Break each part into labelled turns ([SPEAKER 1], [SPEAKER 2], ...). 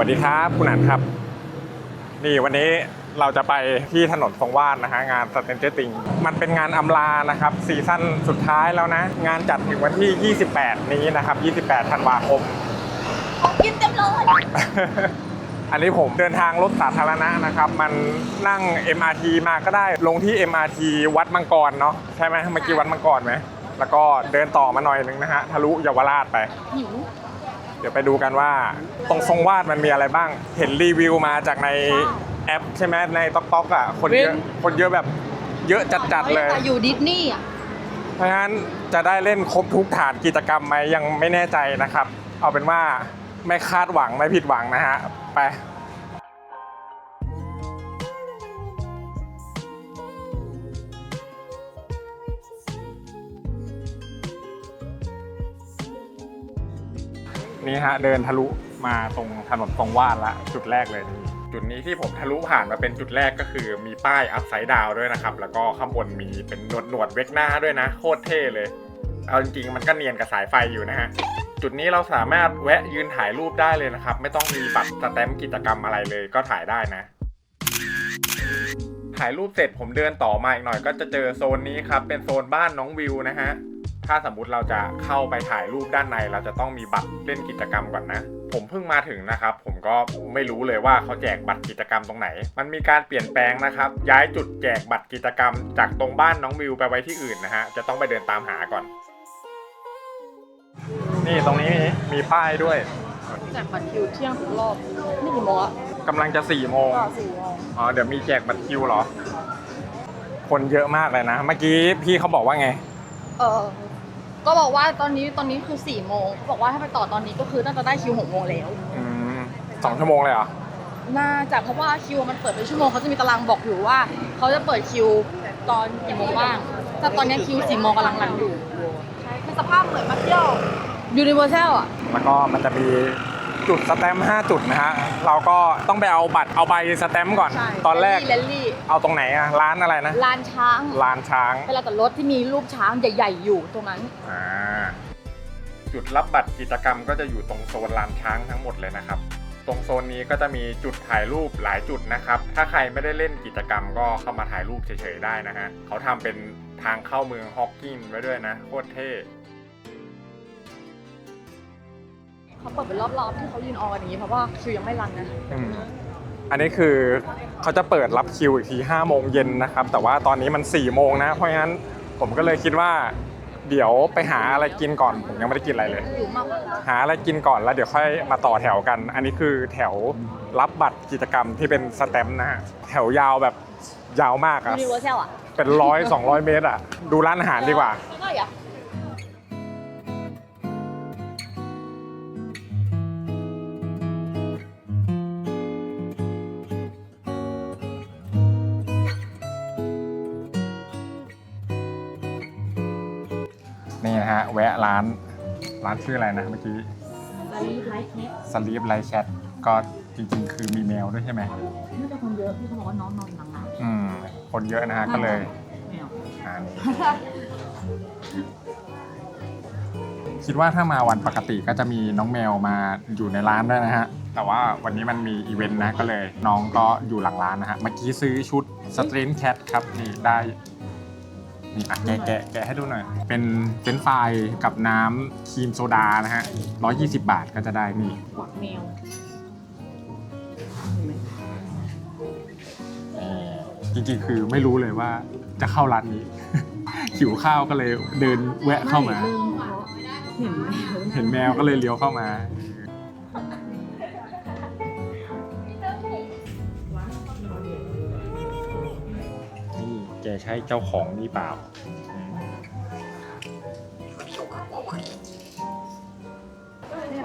[SPEAKER 1] สวัสดีครับ คุณอันครับ นี่วันนี้เราจะไปที่ถนนทรงวาดนะฮะงานสเตนเจติงมันเป็นงานอำลานะครับซีซั่นสุดท้ายแล้วนะ งานจัดถึงวันที่ 28 นี้นะครับ 28 ธันวาคม
[SPEAKER 2] ของกินเต็มเลย
[SPEAKER 1] อันนี้ผมเดินทางรถสาธารณะนะครับ มันนั่ง MRT มาก็ได้ลงที่ MRT วัดมังกรเนาะใช่ไหมเมื่อกี้วัดมังกรไหมแล้วก็เดินต่อมาหน่อยนึงนะฮะทะลุเยาวราชไป
[SPEAKER 2] หิว
[SPEAKER 1] เดี๋ยวไปดูกันว่าตรงทรงวาดมันมีอะไรบ้าง เห็นรีวิวมาจากในแอปใช่ไหมในต๊อกต๊อกอะคนเยอะคนเยอะแบบเยอะจัดๆเลย
[SPEAKER 2] แต่อยู่ดิสนีย์อะ
[SPEAKER 1] เพราะฉะนั้นจะได้เล่นครบทุกฐานกิจกรรมไหมยังไม่แน่ใจนะครับ เอาเป็นว่าไม่คาดหวังไม่ผิดหวังนะฮะไป นี่ฮะเดินทะลุมาตรงถนนทรงวาดละจุดแรกเลย จุดนี้ที่ผมทะลุผ่านมาเป็นจุดแรกก็คือมีป้ายอัพไซด์ดาวด้วยนะครับ แล้วก็ข้างบนมีเป็นหนวดหนวดเวกหน้าด้วยนะ โคตรเท่เลย เอาจริงๆมันก็เนียนกับสายไฟอยู่นะฮะจุดนี้เราสามารถแวะยืนถ่ายรูปได้เลยนะครับ ไม่ต้องมีบัตรสแตมป์กิจกรรมอะไรเลยก็ถ่ายได้นะ ถ่ายรูปเสร็จผมเดินต่อมาอีกหน่อย ก็จะเจอโซนนี้ครับเป็นโซนบ้านน้องวิวนะฮะ ถ้าสมมุติเราจะเข้าไปถ่ายรูปด้านใน เราจะต้องมีบัตรเล่นกิจกรรมก่อนนะ ผมเพิ่งมาถึงนะครับ ผมก็ไม่รู้เลยว่าเขาแจกบัตรกิจกรรมตรงไหน มันมีการเปลี่ยนแปลงนะครับ ย้ายจุดแจกบัตรกิจกรรม จากตรงบ้านน้องวิวไปไว้ที่อื่นนะฮะ จะต้องไปเดินตามหาก่อน นี่ตรงนี้มีป้ายด้วย
[SPEAKER 2] จากบัตรคิวเที่ยงถึงรอบ นี่กี่โมงอะ
[SPEAKER 1] กำลังจะ4ี่โมง
[SPEAKER 2] ก็สี่โมง
[SPEAKER 1] อ๋อเดี๋ยวมีแจกบัตรคิวเหรอ คนเยอะมากเลยนะ เมื่อกี้พี่เขาบอกว่าไง
[SPEAKER 2] เออ ก็บอกว่าตอนนี้ตอนนี้คือสี่โมงเขาบอกว่าให้ไปต่อตอนนี้ก็คือน่าจะได้คิวหกโมงแล้ว
[SPEAKER 1] อืมสองชั่วโมงเลยเหรอ
[SPEAKER 2] น่าจะเพราะว่าคิวมันเปิดเป็นชั่วโมงเขาจะมีตารางบอกอยู่ว่าเขาจะเปิดคิวตอนกี่โมงบ้างแต่ตอนนี้คิวสี่โมงกำลังรันอยู่ใช่คือสภาพเหมือนมาเที่ยวยูนิเวอร์แซลอะ
[SPEAKER 1] แล้วก็มันจะมี จุดสแตมป์5จุดนะฮะเราก็ต้องไปเอาบัตรเอาใบสแตมป์ก่อน
[SPEAKER 2] ใช่
[SPEAKER 1] ตอนแรก
[SPEAKER 2] เลนลี่
[SPEAKER 1] เอาตรงไหนอะร้านอะไรนะ
[SPEAKER 2] ลานช้าง
[SPEAKER 1] ลานช้าง
[SPEAKER 2] เวลาจอดรถที่มีรูปช้างใหญ่ๆอยู่ตรงนั้น
[SPEAKER 1] อ่าจุดรับบัตรกิจกรรมก็จะอยู่ตรงโซนลานช้างทั้งหมดเลยนะครับ ตรงโซนนี้ก็จะมีจุดถ่ายรูปหลายจุดนะครับ ถ้าใครไม่ได้เล่นกิจกรรมก็เข้ามาถ่ายรูปเฉยๆได้นะฮะเขาทำเป็นทางเข้าเมืองฮอกกินไว้ด้วยนะโคตรเท่
[SPEAKER 2] เขาเปิดเป็นรอบๆที่เขายืนออกันอย่างนี้เพราะว่าคิวยังไม่รันนะ
[SPEAKER 1] อืมอันนี้คือเขาจะเปิดรับคิวอีกที5โมงเย็นนะครับ แต่ว่าตอนนี้มัน4โมงนะ เพราะงั้นผมก็เลยคิดว่า เดี๋ยวไปหาอะไรกินก่อน ผมยังไม่ได้กินอะไรเลย
[SPEAKER 2] อยู่มาก
[SPEAKER 1] หาอะไรกินก่อนแล้วเดี๋ยวค่อยมาต่อแถวกัน อันนี้คือแถวรับบัตรกิจกรรมที่เป็นสแตมป์นะฮะแถวยาวแบบยาวมาก
[SPEAKER 2] ยู
[SPEAKER 1] อะ
[SPEAKER 2] นิเวอร์แซลอะ
[SPEAKER 1] เป็นร้อยสองร้อยเมตรอะดูร้านอาหารดีกว่า
[SPEAKER 2] ใช่อ่
[SPEAKER 1] นี่นะฮะ แวะร้าน ร้านชื่ออะไรนะเมื่อกี้
[SPEAKER 2] ลาลีไลท์เน็ต
[SPEAKER 1] สลีปไลแชทก็จริงๆ คือมีแมวด้วยใช่ไหม
[SPEAKER 2] น่าจะคนเยอะพี่เขาบอกว่าน้องนอนหลัง
[SPEAKER 1] อืม คนเยอะนะฮะ ก็เลย
[SPEAKER 2] แมว
[SPEAKER 1] อ่านี่คิดว่าถ้ามาวันปกติก็จะมีน้องแมวมาอยู่ในร้านด้วยนะฮะ แต่ว่าวันนี้มันมีอีเวนต์นะ ก็เลยน้องก็อยู่หลังร้านนะฮะ เมื่อกี้ซื้อชุดสตรีนแคทครับนี่ได้ นี่อะแกะแกะแกะให้ดูหน่อย เป็นเฟรนช์ฟรายกับน้ำครีมโซดานะฮะ120 บาทก็จะได้นี่
[SPEAKER 2] กวักแมว
[SPEAKER 1] จริงๆ คือไม่รู้เลยว่าจะเข้าร้านนี้ หิวข้าวก็เลยเดินแวะเข้ามา
[SPEAKER 2] ลืมเพราะเห็นแมว
[SPEAKER 1] เห็นแมวก็เลยเลี้ยวเข้ามา ใช่เจ้าของนี่เปล่า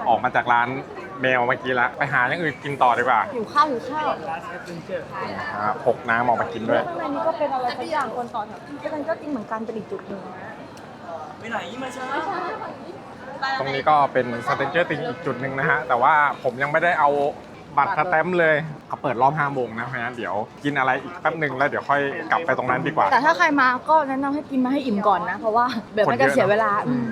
[SPEAKER 1] ออกมาจากร้านแมวเมื่อกี้ละไปหาอย่างอื่นกินต่อดีกว่า
[SPEAKER 2] หิวข้าวหิวข้าว
[SPEAKER 1] อ่าพกน้ำออกมากินด้วย
[SPEAKER 2] ข้างในนี้ก็เป็นอะไรสักอย่างคนต่อแถวที่มันก็จริงเหมือนกันเป็นอีกจุดหนึ่ง
[SPEAKER 1] ตรงนี้ก็เป็นสเตนเจอร์ติงอีกจุดหนึ่งนะฮะ แต่ว่าผมยังไม่ได้เอา บัตรสแตมป์เลยเขาเปิดรอบ5โมงนะเพราะฉะนั้นเดี๋ยวกินอะไรอีกแป๊บหนึ่งแล้วเดี๋ยวค่อยกลับไปตรงนั้นดีกว่า
[SPEAKER 2] แต่ถ้าใครมาก็แนะนำให้กินมาให้อิ่มก่อนนะ เพราะว่าเดี๋ยวมันจะเสียเวลา
[SPEAKER 1] อืม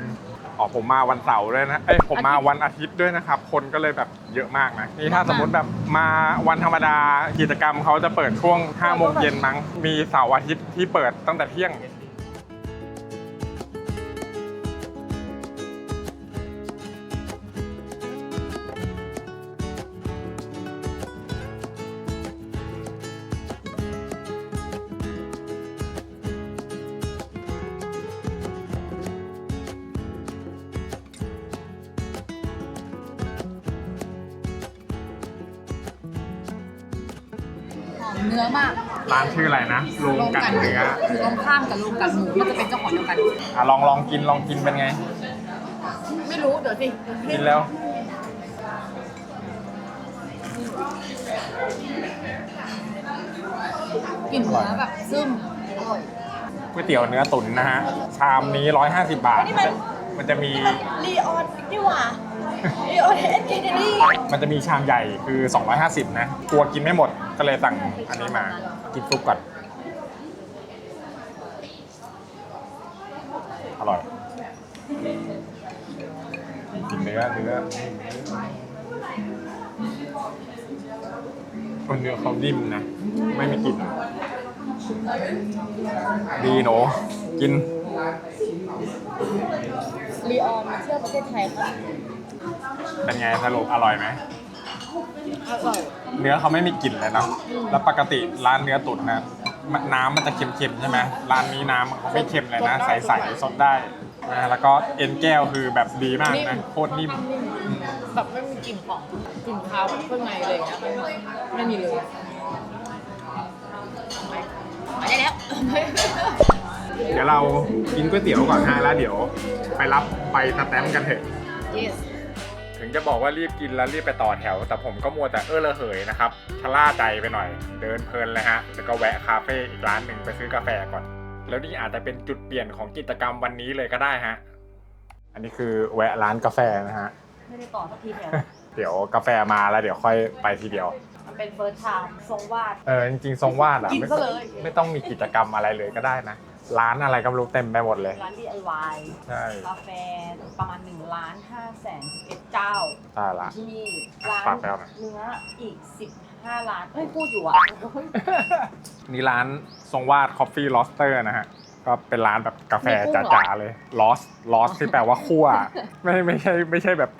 [SPEAKER 1] อ๋อผมมาวันเสาร์ด้วยนะ เอ้ยผมมาวันอาทิตย์ด้วยนะครับ คนก็เลยแบบเยอะมากนะ นี่ถ้าสมมติแบบมาวันธรรมดากิจกรรมเขาจะเปิดช่วง5โมงเย็นมั้ง มีเสาร์อาทิตย์ที่เปิดตั้งแต่เที่ยง
[SPEAKER 2] เนื้อมาก
[SPEAKER 1] ร้านชื่ออะไรนะโรงกันเนื้อ
[SPEAKER 2] คือตรงข้ามกับโรงกันหมูมันจะเป็นเจ้าของเดียวกัน
[SPEAKER 1] อะลองลองกินลองกินเป็นไง
[SPEAKER 2] ไม่รู้เดี๋ยวสิ
[SPEAKER 1] กินแล้ว
[SPEAKER 2] กลิ่นเนื้อแบบซึมอร่อย
[SPEAKER 1] ก๋วยเตี๋ยวเนื้อตุ๋นนะฮะชามนี้ 150 บาท
[SPEAKER 2] นี่มัน
[SPEAKER 1] มันจะมี
[SPEAKER 2] ลีออนนี่หว่า ลีออเอสเคนนดี้
[SPEAKER 1] มันจะมีชามใหญ่คือ 250 นะ กลัวกินไม่หมดก็เลยสั่งอันนี้มา กินซุปก่อน อร่อยกินเนื้อเนื้อคนเนื้อเขานิ่มนะ ไม่มีกลิ่นดีหนูกิน
[SPEAKER 2] ลีออนมาเที่ยวประเทศไทยค่ะ
[SPEAKER 1] เป็นไงสรุปอร่อยไหม
[SPEAKER 2] อร่อย
[SPEAKER 1] เนื้อเขาไม่มีกลิ่นเลยเนาะ แล้วปกติร้านเนื้อตุ๋นนะมันน้ำมันจะเค็มๆใช่ไหมร้านนี้น้ำเขาไม่เค็มเลยนะ ใสๆสดได้นะแล้วก็เอ็นแก้วคือแบบดีมากนะโคตรนิ่ม
[SPEAKER 2] แบบไม่มีกลิ่นของกลิ่นคาวข้างในเลยนะไม่ไม่มีเลยไปได้แล้ว
[SPEAKER 1] เดี๋ยวเรากินก๋วยเตี๋ยวก่อนฮะแล้วเดี๋ยวไปรับไปสแตมป์กันเถอะ
[SPEAKER 2] yes
[SPEAKER 1] ถึงจะบอกว่ารีบกินแล้วรีบไปต่อแถว แต่ผมก็มัวแต่เออระเหยนะครับชะล่าใจไปหน่อย เดินเพลินเลยฮะแล้วก็แวะคาเฟ่อีกร้านหนึ่งไปซื้อกาแฟก่อน แล้วนี่อาจจะเป็นจุดเปลี่ยนของกิจกรรมวันนี้เลยก็ได้ฮะอันนี้คือแวะร้านกาแฟนะฮะ
[SPEAKER 2] ไม่ได้ต่อสักทีแถว
[SPEAKER 1] เดี๋ยวกาแฟมาแล้วเดี๋ยวค่อยไปทีเดียว
[SPEAKER 2] มันเป็นเฟิร์สไทม์ทรงวาด
[SPEAKER 1] เออจริงๆทรงวาดอะ
[SPEAKER 2] กิน
[SPEAKER 1] ไม่
[SPEAKER 2] ซะเลย
[SPEAKER 1] ไม่ต้องมีกิจกรรมอะไรเลยก็ได้นะ ร้านอะไรก็ไม่รู้เต็มไปหมดเลย
[SPEAKER 2] ร้าน DIY
[SPEAKER 1] ใช่
[SPEAKER 2] กาแฟประมาณ1ล้าน5แสน11เจ้า
[SPEAKER 1] ใช่ละ
[SPEAKER 2] ที่นี่ร้าน
[SPEAKER 1] ฝากแปลหน่อย
[SPEAKER 2] เนื้ออีก 15 ล้านเฮ้ยพูดอยู่อะ
[SPEAKER 1] นี่ร้านทรงวาด Coffee Roaster นะฮะ ก็เป็นร้านแบบกาแฟ
[SPEAKER 2] มีกุ้งเหรอ
[SPEAKER 1] จ๋าๆเลย lost lost ที่แปลว่าคั่ว ไม่ไม่ใช่ไม่ใช่แบบ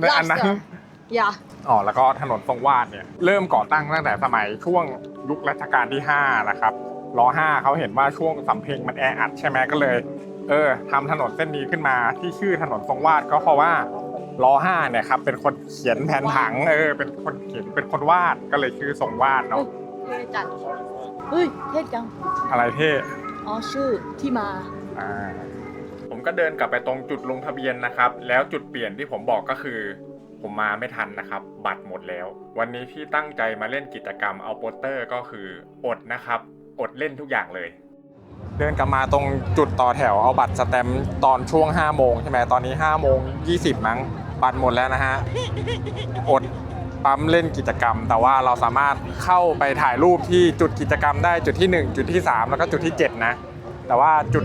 [SPEAKER 1] ในอันนั้น
[SPEAKER 2] อย่า
[SPEAKER 1] อ๋อแล้วก็ถนนทรงวาดเนี่ยเริ่มก่อตั้งตั้งแต่สมัยช่วงยุครัชกาลที่ 5 นะครับ รอ5เขาเห็นว่าช่วงสำเพ็งมันแออัดใช่ไหมก็เลย เออทำถนนเส้นนี้ขึ้นมาที่ชื่อถนนทรงวาดก็เพราะว่ารอ5เนี่ยครับเป็นคนเขียนแผนผังเออเป็นคนเขียนเป็นคนวาดก็เลยชื่อทรงวาดเนาะ
[SPEAKER 2] เท่จัดเฮ้ยเท่จัง
[SPEAKER 1] อะไรเท่
[SPEAKER 2] อ๋อชื่อที่มา
[SPEAKER 1] อ่าผมก็เดินกลับไปตรงจุดลงทะเบียนนะครับ แล้วจุดเปลี่ยนที่ผมบอกก็คือ ผมมาไม่ทันนะครับ บัตรหมดแล้ว วันนี้ที่ตั้งใจมาเล่นกิจกรรมเอาโปสเตอร์ก็คืออดนะครับ อดเล่นทุกอย่างเลย เดินกลับมาตรงจุดต่อแถวเอาบัตรสแตมป์ตอนช่วง5โมงใช่ไหมตอนนี้5โมง20มั้งบัตรหมดแล้วนะฮะอดปั๊มเล่นกิจกรรม แต่ว่าเราสามารถเข้าไปถ่ายรูปที่จุดกิจกรรมได้จุดที่ 1 จุดที่ 3 แล้วก็จุดที่ 7 นะ แต่ว่าจุด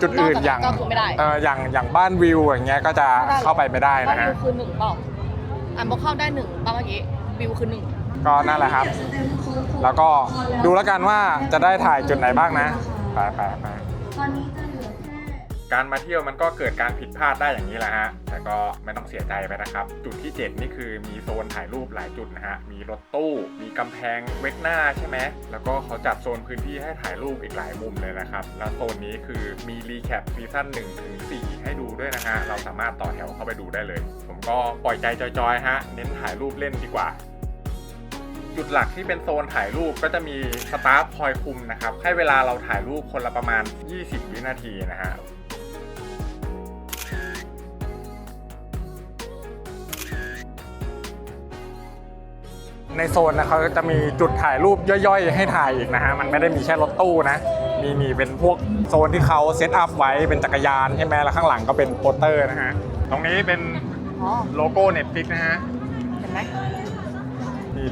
[SPEAKER 1] จุดอื่น
[SPEAKER 2] นอกจาก
[SPEAKER 1] อย่าง
[SPEAKER 2] ก็คือไม่ได้
[SPEAKER 1] เอออย่างอย่างบ้านวิวอย่างเงี้ยก็จะเข้าไปไม่ได้
[SPEAKER 2] บ้าน
[SPEAKER 1] นะ
[SPEAKER 2] วิ
[SPEAKER 1] ฮะ
[SPEAKER 2] วคือหนึ่งเปล่าอ่านบอกเข้าได้หนึ่งป่ะเมื่อกี้วิวคือหนึ่ง
[SPEAKER 1] ก็นั่นแหละครับ แล้วก็ดูแล้วกันว่าจะได้ถ่ายจุดไหนบ้างนะไปไปไปการมาเที่ยวมันก็เกิดการผิดพลาดได้อย่างนี้แหละฮะ แต่ก็ไม่ต้องเสียใจไปนะครับ จุดที่ 7 นี่คือมีโซนถ่ายรูปหลายจุดนะฮะ มีรถตู้ มีกำแพงเวกหน้าใช่ไหม แล้วก็เขาจัดโซนพื้นที่ให้ถ่ายรูปอีกหลายมุมเลยนะครับ แล้วโซนนี้คือมีรีแคปซีซั่น1ถึง4ให้ดูด้วยนะฮะ เราสามารถต่อแถวเข้าไปดูได้เลย ผมก็ปล่อยใจจอยๆฮะ เน้นถ่ายรูปเล่นดีกว่า จุดหลักที่เป็นโซนถ่ายรูปก็จะมีสตาฟคอยคุมนะครับ ให้เวลาเราถ่ายรูปคนละประมาณ 20 วินาทีนะฮะในโซนนะเขาจะมีจุดถ่ายรูปย่อยๆ ให้ถ่ายอีกนะฮะ มันไม่ได้มีแค่รถตู้นะ มีมีเป็นพวกโซนที่เขาเซตอัพไว้เป็นจักรยานใช่ไหมแล้วข้างหลังก็เป็นโปสเตอร์นะฮะ ตรงนี้เป็น
[SPEAKER 2] อ๋อ
[SPEAKER 1] โลโก้ Netflix นะฮะ
[SPEAKER 2] เห็นไหม
[SPEAKER 1] นี่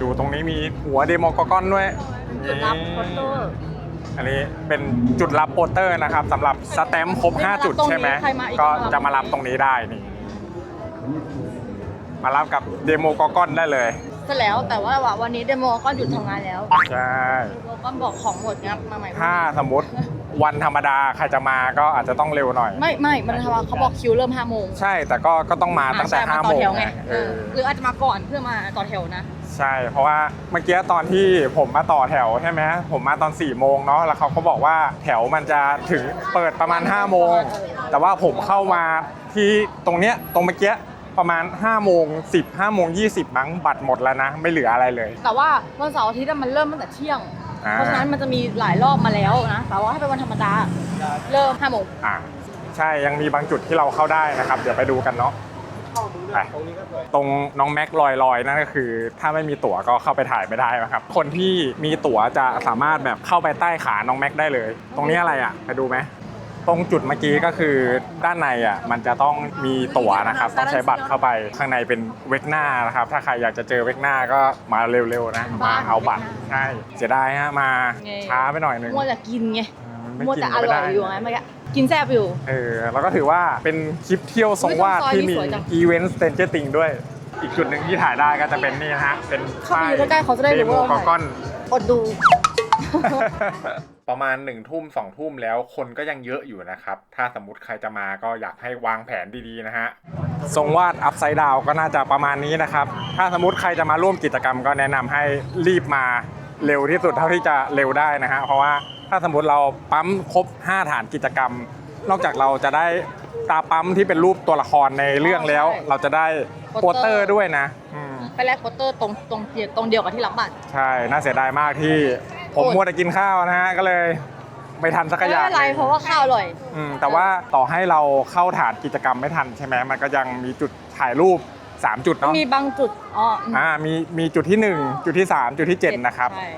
[SPEAKER 1] ดูตรงนี้มีหัวเดโมกอกอนด้วย
[SPEAKER 2] จุดรับโปสเตอร์
[SPEAKER 1] อันนี้เป็นจุดรับโปสเตอร์นะครับสำหรับสแตมป์ครบ 5 จุดใช่ไหม
[SPEAKER 2] ใครมาอีก
[SPEAKER 1] ก็
[SPEAKER 2] ก็มารับ
[SPEAKER 1] จะมารับตรงนี้ได้นี่มารับกับเดโมกอกอนได้เลย
[SPEAKER 2] เสร็จแล้วแต่ว่าวันนี้เดโมก็หยุดทำงานแล้ว
[SPEAKER 1] ใช่
[SPEAKER 2] เดโมก็บอกของหมดงับมาใหม่
[SPEAKER 1] ถ้าสมมติ วันธรรมดาใครจะมาก็อาจจะต้องเร็วหน่อย
[SPEAKER 2] ไม่ไม่มันทำเขาบอกคิวเริ่ม5โมง
[SPEAKER 1] ใช่แต่ก็ก็ต้องมาตั้งแต่
[SPEAKER 2] อ่ใช่
[SPEAKER 1] 5
[SPEAKER 2] ต่
[SPEAKER 1] โม
[SPEAKER 2] องแถวไง
[SPEAKER 1] ไง
[SPEAKER 2] เออหรืออาจจะมาก่อนเพื่อมาต่อแถวนะ
[SPEAKER 1] ใช่ เพราะว่าเมื่อกี้ตอนที่ผมมาต่อแถวใช่ไหมผมมาตอน4ี่โมงเนาะแล้วเขาก็บอกว่าแถวมันจะถึงเปิดประมาณ5้าโมงแต่ว่าผมเข้ามาที่ตรงเนี้ยตรงเมื่อกี้ประมาณ5้าโมงสิบห้าโมงยี่สิบมั้งบัตรหมดแล้วนะ ไม่เหลืออะไรเลย
[SPEAKER 2] แต่ว่าวันเสาร์อาทิตย์อะมันเริ่มตั้งแต่เที่ยง
[SPEAKER 1] อ่า
[SPEAKER 2] เพราะฉะนั้นมันจะมีหลายรอบมาแล้วนะแต่ว่าถ้าเป็นวันธรรมดาเริ่ม5โมง
[SPEAKER 1] อ่าใช่ยังมีบางจุดที่เราเข้าได้นะครับ เดี๋ยวไปดูกันเนาะไปตรงน้องแม็กลอยลอยๆนั่นก็คือ ถ้าไม่มีตั๋วก็เข้าไปถ่ายไม่ได้นะครับ คนที่มีตั๋วจะสามารถแบบเข้าไปใต้ขาน้องแม็กได้เลย ตรงนี้อะไรอะไปดูไหม ตรงจุดเมื่อกี้ก็คือด้านในอะมันจะต้องมีตั๋วนะครับ ต้องใช้บัตรเข้าไปข้างในเป็นเวกหน้านะครับ ถ้าใครอยากจะเจอเวกหน้าก็มาเร็วๆนะมาเอาบัตรใช่เสียดายฮะมาช้าไปหน่อยนึง
[SPEAKER 2] มัวแต่กินไง
[SPEAKER 1] ไมั
[SPEAKER 2] วแต่อ
[SPEAKER 1] ไม่
[SPEAKER 2] ร่อย
[SPEAKER 1] ได้
[SPEAKER 2] อยู่ไงเมื่อกี้กินแซ่บอยู่
[SPEAKER 1] เออแล้วก็ถือว่าเป็นคลิปเที่ยวทรงวาด
[SPEAKER 2] อุ๊ย
[SPEAKER 1] ที่
[SPEAKER 2] ตรงซอยนี่
[SPEAKER 1] มี
[SPEAKER 2] สวยจัง
[SPEAKER 1] อีเวนต์สเตนเจอร์ติงด้วย อีกจุดหนึ่งที่ถ่ายได้ก็จะเป็นนี่นะฮะเป็น
[SPEAKER 2] เข้าไปอยู่ใกล้ๆเขาจะได้รู้ว่า
[SPEAKER 1] เดโม
[SPEAKER 2] เรา
[SPEAKER 1] กอกอน
[SPEAKER 2] อดดู
[SPEAKER 1] ประมาณหนึ่งทุ่มสองทุ่มแล้วคนก็ยังเยอะอยู่นะครับ ถ้าสมมติใครจะมาก็อยากให้วางแผนดีๆนะฮะทรงวาดอัพไซด์ดาวก็น่าจะประมาณนี้นะครับ ถ้าสมมติใครจะมาร่วมกิจกรรมก็แนะนำให้รีบมาเร็วที่สุดเท่าที่จะเร็วได้นะฮะเพราะว่าถ้าสมมติเราปั๊มครบ 5 ฐานกิจกรรม นอกจากเราจะได้ตาปั๊มที่เป็นรูปตัวละครในเรื่องแล้ว
[SPEAKER 2] ใช่
[SPEAKER 1] เราจะได้โปสเตอร์ด้วยนะอืม
[SPEAKER 2] ไปแลกโปสเตอร์ตรงตรงเดียวตรงเดียวกับที่รับบัตร
[SPEAKER 1] ใช่น่าเสียดายมากที่ ผม
[SPEAKER 2] อด
[SPEAKER 1] มัวแต่กินข้าวนะฮะก็เลยไม่ทันสัก
[SPEAKER 2] ไม่
[SPEAKER 1] อย่าง
[SPEAKER 2] เป็นไรเพราะว่าข้าวอร่อย
[SPEAKER 1] อืมแต่ว่าต่อให้เราเข้าฐานกิจกรรมไม่ทันใช่ไหมมันก็ยังมีจุดถ่ายรูป 3 จุดเนาะ
[SPEAKER 2] มีบางจุดอ๋ออืม
[SPEAKER 1] อ่ามีมีจุดที่ 1 จุดที่ 3 จุดที่ 7 นะครับ
[SPEAKER 2] ใช่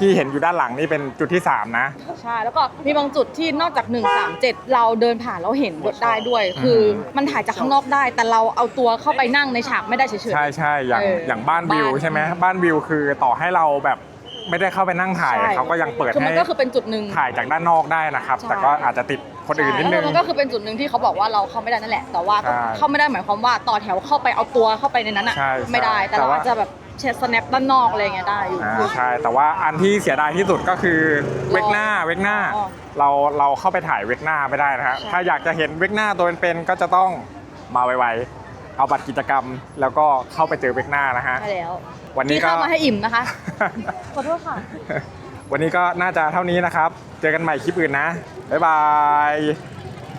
[SPEAKER 1] ที่เห็นอยู่ด้านหลังนี่เป็นจุดที่ 3 นะ
[SPEAKER 2] ใช่แล้วก็มีบางจุดที่นอกจาก 1 3 7 เราเดินผ่านเราเห็นได้ด้วย คือมันถ่ายจากข้างนอกได้ แต่เราเอาตัวเข้าไปนั่งในฉากไม่ได้เฉยๆ
[SPEAKER 1] ใช่ใช่อย่าง
[SPEAKER 2] เออ
[SPEAKER 1] อ
[SPEAKER 2] อย่าง
[SPEAKER 1] บ้านวิว
[SPEAKER 2] บ้าน
[SPEAKER 1] ใช่ไหมบ้านวิวคือต่อให้เราแบบ ไม่ได้เข้าไปนั่งถ่าย
[SPEAKER 2] ใช่
[SPEAKER 1] เขาก็ยังเปิด
[SPEAKER 2] คือมั
[SPEAKER 1] ให้
[SPEAKER 2] นก็คือเป็นจุดหนึ่ง
[SPEAKER 1] ถ่ายจากด้านนอกได้นะครับ
[SPEAKER 2] ใช่
[SPEAKER 1] แต่ก็อาจจะติดคนอื่นนิดนึง
[SPEAKER 2] ใช่แล้วมันก็คือเป็นจุดหนึ่งที่เขาบอกว่าเราเข้าไม่ได้นั่นแหละ แต่ว่าก็
[SPEAKER 1] ใช่
[SPEAKER 2] เข้าไม่ได้หมายความว่าต่อแถวเข้าไปเอาตัวเข้าไปในนั้นอะ
[SPEAKER 1] ใช่ใช่
[SPEAKER 2] ไม่ได้ แต่
[SPEAKER 1] แต่
[SPEAKER 2] เรา
[SPEAKER 1] ว่า
[SPEAKER 2] อาจจะแบบแชร์สแนปด้านนอกอะไรเงี้ยได้อยู่
[SPEAKER 1] อ่าใช่แต่ว่าอันที่เสียดายที่สุดก็คือเวกหน้าเวกหน้า
[SPEAKER 2] อ๋อ
[SPEAKER 1] เราเราเข้าไปถ่ายเวกหน้าไม่ได้นะฮะ
[SPEAKER 2] ใช่
[SPEAKER 1] ถ้าอยากจะเห็นเวกหน้าตัวเป็นๆก็จะต้องมาไวๆ เอาบัตรกิจกรรม แล้วก็เข้าไปเจอเบกหน้านะฮะ
[SPEAKER 2] ใช่แล้ว
[SPEAKER 1] วันนี้กิ
[SPEAKER 2] นก็ ข้ามาให้อิ่มนะคะ ขอโทษค่ะ
[SPEAKER 1] วันนี้ก็น่าจะเท่านี้นะครับ เจอกันใหม่คลิปอื่นนะ บ๊ายบาย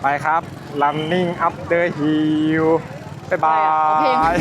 [SPEAKER 1] ไปครับ running up the hill บ๊ายบาย